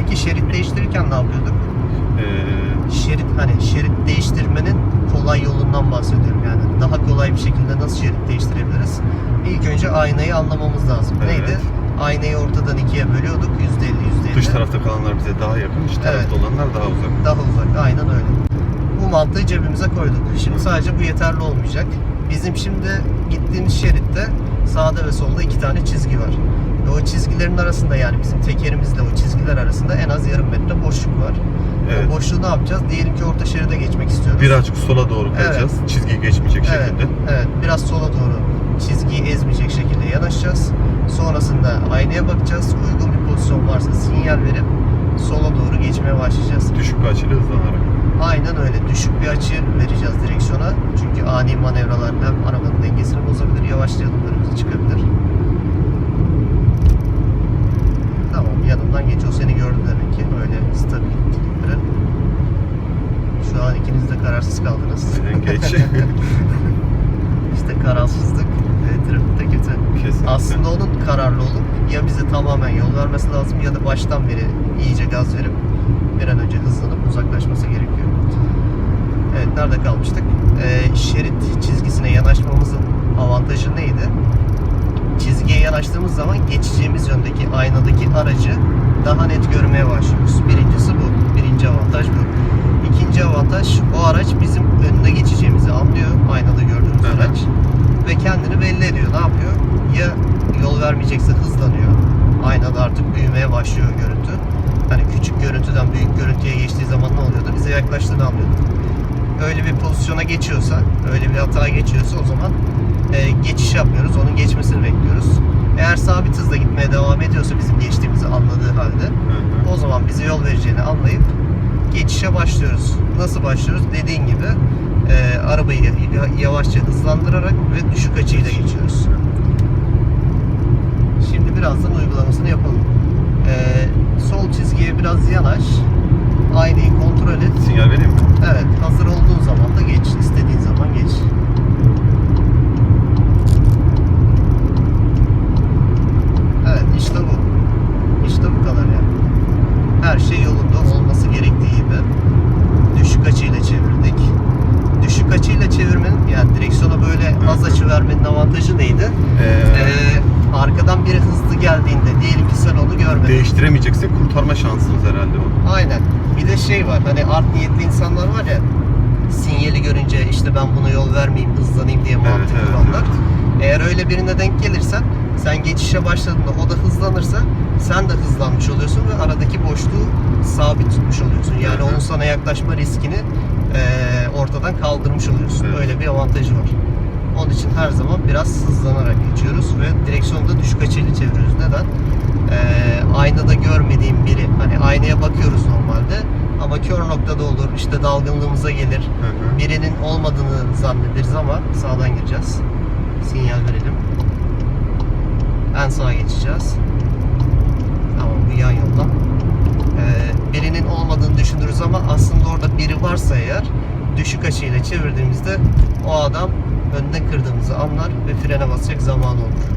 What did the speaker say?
Peki şerit değiştirirken ne yapıyorduk? Ee, Şerit hani şerit değiştirmenin kolay yolundan bahsediyorum yani. Daha kolay bir şekilde nasıl şerit değiştirebiliriz? İlk önce aynayı anlamamız lazım. Evet. Neydi? Aynayı ortadan ikiye bölüyorduk. %50 %50. dış tarafta kalanlar bize daha yakın, iç tarafta Evet. olanlar daha uzak. Daha uzak. Aynen öyle. Bu mantığı cebimize koyduk. Şimdi sadece bu yeterli olmayacak. Bizim şimdi gittiğimiz şeritte sağda ve solda iki tane çizgi var. Ve o çizgilerin arasında yani bizim tekerimizle o çizgiler arasında en az yarım metre boşluk var. Evet. O boşluğu ne yapacağız? Diyelim ki orta şeride geçmek istiyoruz. Birazcık sola doğru kayacağız. Çizgiyi geçmeyecek Evet, şekilde. evet. Biraz sola doğru çizgiyi ezmeyecek şekilde yanaşacağız. Sonrasında aynaya bakacağız. Uygun bir pozisyon varsa sinyal verip sola doğru geçmeye başlayacağız. Düşük bir açıyla hızlanarak. Aynen öyle. Düşük bir açı vereceğiz direksiyona. Çünkü ani manevralar hem arabanın dengesini bozabilir, yavaşlayalım önümüze çıkabilir. Tamam, yanından geç. O seni gördü demek ki. Öyle stabil gittikleri. Şu an ikiniz de kararsız kaldınız. Geç. işte kararsızlık e, trafikte kötü. Kesinlikle. Aslında onun kararlı olup ya bize tamamen yol vermesi lazım ya da baştan beri iyice gaz verip bir an önce hızlanıp uzaklaşması gerekiyor. Evet nerede kalmıştık? Ee, şerit çizgisine yanaşmamızın avantajı neydi? Çizgiye yanaştığımız zaman geçeceğimiz yöndeki aynadaki aracı daha net görmeye başlıyoruz. Birincisi bu. Birinci avantaj bu. İkinci avantaj o araç bizim önüne geçeceğimizi anlıyor. Aynada gördüğümüz Evet. araç. Ve kendini belli ediyor. Ne yapıyor? Ya yol vermeyecekse hızlanıyor. Aynada artık büyümeye başlıyor görüntü. Hani küçük görüntüden büyük görüntüye geçtiği zaman ne oluyordu? Bize yaklaştığını anlıyorduk. Öyle bir pozisyona geçiyorsa, öyle bir hata geçiyorsa o zaman e, geçiş yapmıyoruz. Onun geçmesini bekliyoruz. Eğer sabit hızla gitmeye devam ediyorsa bizim geçtiğimizi anladığı halde Hı hı. o zaman bize yol vereceğini anlayıp geçişe başlıyoruz. Nasıl başlıyoruz? Dediğin gibi e, arabayı ya- yavaşça hızlandırarak ve düşük açıyla geçiyoruz. Şimdi birazdan uygulamasını yapalım. E, sol çizgiye biraz yanaş. Aynayı kontrol et. Sinyal vereyim mi? Evet, hazır olduğun zaman da geç. istediğin zaman geç. Evet, işte bu. İşte bu kadar yani. Her şey yolunda gibi. Düşük açıyla çevirdik. Düşük açıyla çevirmenin, yani direksiyona böyle az açı vermenin avantajı neydi? Ee, Ee, arkadan biri hızlı geldiğinde, diyelim ki sen onu görmedin. değiştiremeyeceksek kurtarma şansımız herhalde o. Aynen. Bir de şey var hani art niyetli insanlar var ya sinyali görünce işte ben buna yol vermeyeyim hızlanayım diye mantık evet, kuranlar. evet. Eğer öyle birine denk gelirsen sen geçişe başladığında o da hızlanırsa sen de hızlanmış oluyorsun ve aradaki boşluğu sabit tutmuş oluyorsun. Yani onun sana yaklaşma riskini eee, ortadan kaldırmış oluyorsun. Evet. Öyle bir avantajı var. Onun için her zaman biraz hızlanarak geçiyoruz ve direksiyonu da düşük açıyla çeviriyoruz. Neden? Ee, aynada görmediğim biri, hani aynaya bakıyoruz normalde ama kör noktada olur, işte dalgınlığımıza gelir. Hı hı. Birinin olmadığını zannederiz ama sağdan gireceğiz. Sinyal verelim. En sağa geçeceğiz. Tamam bu yan yoldan. Ee, birinin olmadığını düşünürüz ama aslında orada biri varsa eğer düşük açıyla çevirdiğimizde o adam önüne kırdığımızı anlar ve frene basacak zamanı olur.